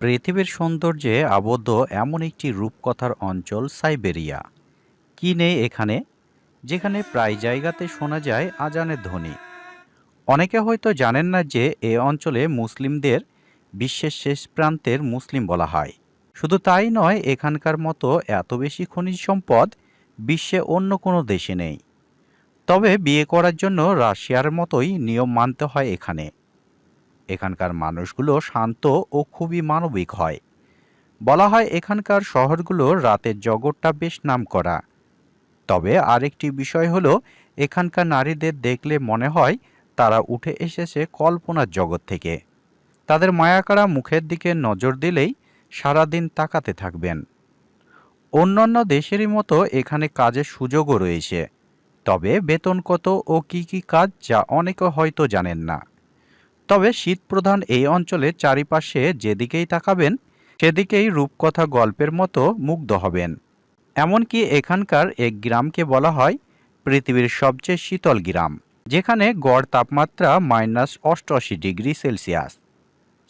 পৃথিবীর সৌন্দর্যে আবদ্ধ এমন একটি রূপকথার অঞ্চল সাইবেরিয়া। কি নেই এখানে? যেখানে প্রায় জায়গাতে শোনা যায় আজানের ধ্বনি। অনেকে হয়তো জানেন না যে এ অঞ্চলে মুসলিমদের বিশ্বের শেষ প্রান্তের মুসলিম বলা হয়। শুধু তাই নয়, এখানকার মতো এত বেশি খনিজ সম্পদ বিশ্বে অন্য কোনো দেশে নেই। তবে বিয়ে করার জন্য রাশিয়ার মতোই নিয়ম মানতে হয় এখানে। এখানকার মানুষগুলো শান্ত ও খুবই মানবিক হয়। বলা হয় এখানকার শহরগুলো রাতের জগৎটা বেশ নামকরা। তবে আরেকটি বিষয় হলো, এখানকার নারীদের দেখলে মনে হয় তারা উঠে এসেছে কল্পনার জগৎ থেকে। তাদের মায়াকাড়া মুখের দিকে নজর দিলেই সারাদিন তাকাতে থাকবেন। অন্যান্য দেশেরই মতো এখানে কাজের সুযোগও রয়েছে। তবে বেতন কত ও কি কি কাজ, যা অনেকে হয়তো জানেন না। তবে শীতপ্রধান এই অঞ্চলে চারিপাশে যেদিকেই তাকাবেন, সেদিকেই রূপকথা গল্পের মতো মুগ্ধ হবেন। এমনকি এখানকার এক গ্রামকে বলা হয় পৃথিবীর সবচেয়ে শীতল গ্রাম, যেখানে গড় তাপমাত্রা মাইনাস অষ্টআশি ডিগ্রি সেলসিয়াস।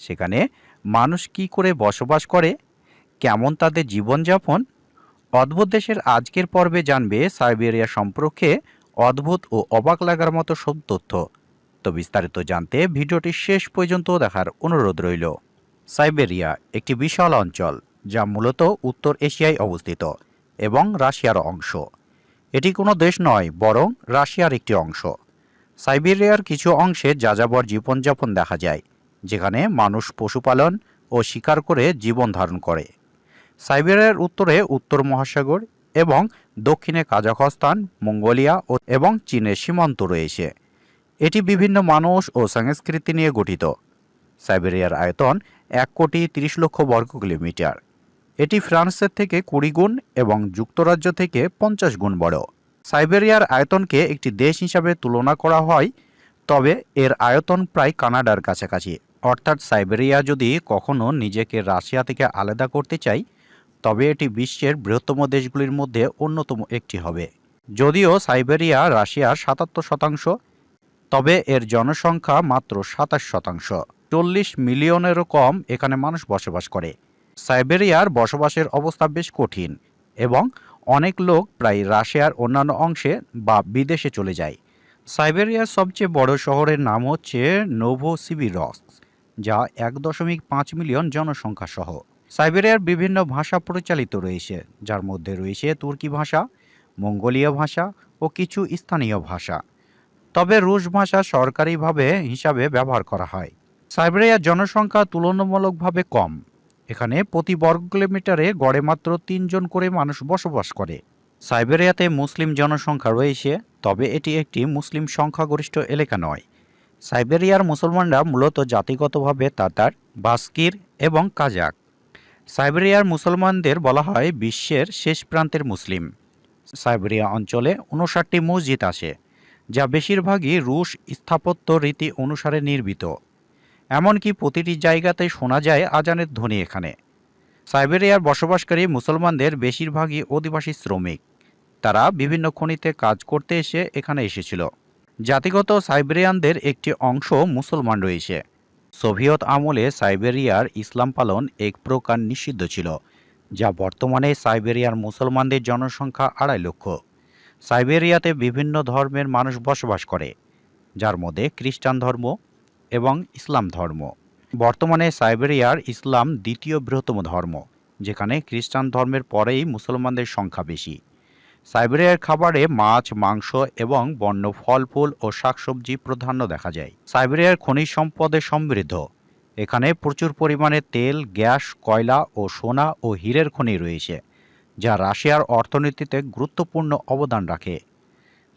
সেখানে মানুষ কি করে বসবাস করে, কেমন তাদের জীবনযাপন, অদ্ভুত দেশের আজকের পর্বে জানবে সাইবেরিয়া সম্পর্কে অদ্ভুত ও অবাক লাগার মতো সব তথ্য। তো বিস্তারিত জানতে ভিডিওটি শেষ পর্যন্ত দেখার অনুরোধ রইল। সাইবেরিয়া একটি বিশাল অঞ্চল যা মূলত উত্তর এশিয়ায় অবস্থিত এবং রাশিয়ার অংশ। এটি কোনো দেশ নয়, বরং রাশিয়ার একটি অংশ। সাইবেরিয়ার কিছু অংশে যাযাবর জীবনযাপন দেখা যায়, যেখানে মানুষ পশুপালন ও শিকার করে জীবন ধারণ করে। সাইবেরিয়ার উত্তরে উত্তর মহাসাগর এবং দক্ষিণে কাজাখস্তান, মঙ্গোলিয়া এবং চীনের সীমান্ত রয়েছে। এটি বিভিন্ন মানুষ ও সংস্কৃতি নিয়ে গঠিত। সাইবেরিয়ার আয়তন এক কোটি তিরিশ লক্ষ বর্গ কিলোমিটার। এটি ফ্রান্সের থেকে কুড়ি গুণ এবং যুক্তরাজ্য থেকে পঞ্চাশ গুণ বড়। সাইবেরিয়ার আয়তনকে একটি দেশ হিসাবে তুলনা করা হয়, তবে এর আয়তন প্রায় কানাডার কাছাকাছি। অর্থাৎ সাইবেরিয়া যদি কখনও নিজেকে রাশিয়া থেকে আলাদা করতে চাই তবে এটি বিশ্বের বৃহত্তম দেশগুলির মধ্যে অন্যতম একটি হবে। যদিও সাইবেরিয়া রাশিয়ার সাতাত্তর শতাংশ তবে এর জনসংখ্যা মাত্র সাতাশ শতাংশ। চল্লিশ মিলিয়নেরও কম এখানে মানুষ বসবাস করে। সাইবেরিয়ার বসবাসের অবস্থা বেশ কঠিন এবং অনেক লোক প্রায় রাশিয়ার অন্যান্য অংশে বা বিদেশে চলে যায়। সাইবেরিয়ার সবচেয়ে বড় শহরের নাম হচ্ছে নোভোসিবিরস্ক যা এক দশমিক পাঁচ মিলিয়ন জনসংখ্যা সহ। সাইবেরিয়ার বিভিন্ন ভাষা পরিচালিত রয়েছে, যার মধ্যে রয়েছে তুর্কি ভাষা, মঙ্গোলীয় ভাষা ও কিছু স্থানীয় ভাষা। তবে রুশ ভাষা সরকারিভাবে হিসাবে ব্যবহার করা হয়। সাইবেরিয়ার জনসংখ্যা তুলনামূলকভাবে কম। এখানে প্রতি বর্গ কিলোমিটারে গড়ে মাত্র তিনজন করে মানুষ বসবাস করে। সাইবেরিয়াতে মুসলিম জনসংখ্যা রয়েছে, তবে এটি একটি মুসলিম সংখ্যাগরিষ্ঠ এলাকা নয়। সাইবেরিয়ার মুসলমানরা মূলত জাতিগতভাবে তাতার, বাস্কির এবং কাজাক। সাইবেরিয়ার মুসলমানদের বলা হয় বিশ্বের শেষ প্রান্তের মুসলিম। সাইবেরিয়া অঞ্চলে উনষাটটি মসজিদ আছে। যা বেশিরভাগই রুশ স্থাপত্য রীতি অনুসারে নির্মিত। এমনকি প্রতিটি জায়গাতে শোনা যায় আজানের ধ্বনি এখানে। সাইবেরিয়ার বসবাসকারী মুসলমানদের বেশিরভাগই অধিবাসী শ্রমিক। তারা বিভিন্ন খনিতে কাজ করতে এসে এখানে এসেছিল। জাতিগত সাইবেরিয়ানদের একটি অংশ মুসলমান রয়েছে। সোভিয়েত আমলে সাইবেরিয়ার ইসলাম পালন এক প্রকার নিষিদ্ধ ছিল, যা বর্তমানে সাইবেরিয়ার মুসলমানদের জনসংখ্যা আড়াই লক্ষ। সাইবেরিয়াতে বিভিন্ন ধর্মের মানুষ বসবাস করে, যার মধ্যে খ্রিস্টান ধর্ম এবং ইসলাম ধর্ম। বর্তমানে সাইবেরিয়ার ইসলাম দ্বিতীয় বৃহত্তম ধর্ম, যেখানে খ্রিস্টান ধর্মের পরেই মুসলমানদের সংখ্যা বেশি। সাইবেরিয়ার খাবারে মাছ, মাংস এবং বন্য ফল, ফুল ও শাকসবজি প্রাধান্য দেখা যায়। সাইবেরিয়ার খনিজ সম্পদে সমৃদ্ধ। এখানে প্রচুর পরিমাণে তেল, গ্যাস, কয়লা ও সোনা ও হীরের খনি রয়েছে। যা রাশিয়ার অর্থনীতিতে গুরুত্বপূর্ণ অবদান রাখে।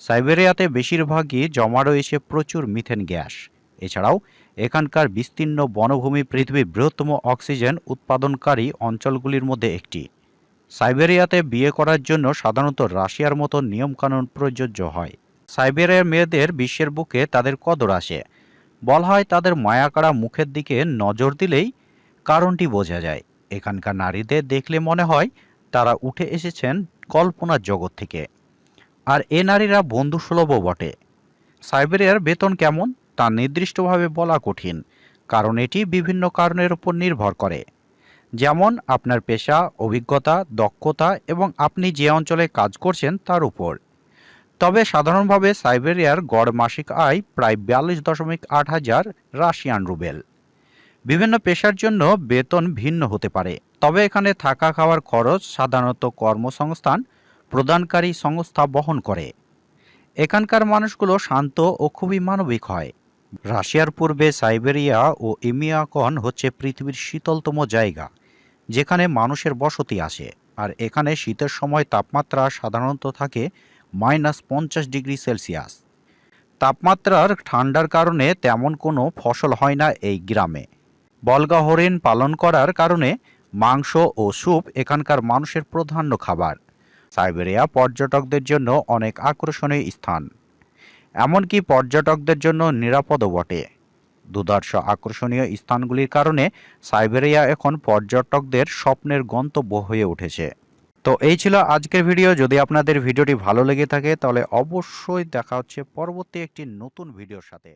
সাইবেরিয়াতে বেশিরভাগই জমা রয়েছে প্রচুর মিথেন গ্যাস। এছাড়াও এখানকার বিস্তীর্ণ বনভূমি পৃথিবীর বৃহত্তম অক্সিজেন উৎপাদনকারী অঞ্চলগুলির মধ্যে একটি। সাইবেরিয়াতে বিয়ে করার জন্য সাধারণত রাশিয়ার মতো নিয়মকানুন প্রযোজ্য হয়। সাইবেরিয়ার মেয়েদের বিশ্বের বুকে তাদের কদর আসে। বলা হয় তাদের মায়াকাড়া মুখের দিকে নজর দিলেই কারণটি বোঝা যায়। এখানকার নারীদের দেখলে মনে হয় তারা উঠে এসেছেন কল্পনার জগৎ থেকে। আর এ নারীরা বন্ধুসুলভও বটে। সাইবেরিয়ার বেতন কেমন তা নির্দিষ্টভাবে বলা কঠিন, কারণ এটি বিভিন্ন কারণের উপর নির্ভর করে। যেমন, আপনার পেশা, অভিজ্ঞতা, দক্ষতা এবং আপনি যে অঞ্চলে কাজ করছেন তার উপর। তবে সাধারণভাবে সাইবেরিয়ার গড় মাসিক আয় প্রায় বিয়াল্লিশ দশমিক আট হাজার রাশিয়ান রুবেল। বিভিন্ন পেশার জন্য বেতন ভিন্ন হতে পারে। তবে এখানে থাকা খাওয়ার খরচ সাধারণত কর্মসংস্থান, প্রদানকারী সংস্থা বহন করে। এখানকার মানুষগুলো শান্ত ও খুবই মানবিক হয়। রাশিয়ার পূর্বে সাইবেরিয়া ও ইমিয়াকন হচ্ছে পৃথিবীর শীতলতম জায়গা, যেখানে মানুষের বসতি আসে আর এখানে শীতের সময় তাপমাত্রা সাধারণত থাকে মাইনাস পঞ্চাশ ডিগ্রি সেলসিয়াস। তাপমাত্রার ঠান্ডার কারণে তেমন কোনো ফসল হয় না এই গ্রামে। বলগা হরিণ পালন করার কারণে মাংস ও স্যুপ এখানকার মানুষের প্রধান্য খাবার। সাইবেরিয়া পর্যটকদের জন্য অনেক আকর্ষণীয় স্থান। এমনকি পর্যটকদের জন্য নিরাপদও বটে। দুর্দর্শ আকর্ষণীয় স্থানগুলির কারণে সাইবেরিয়া এখন পর্যটকদের স্বপ্নের গন্তব্য হয়ে উঠেছে। তো এই ছিল আজকের ভিডিও। যদি আপনাদের ভিডিওটি ভালো লেগে থাকে, তাহলে অবশ্যই দেখা হচ্ছে পরবর্তী একটি নতুন ভিডিওর সাথে।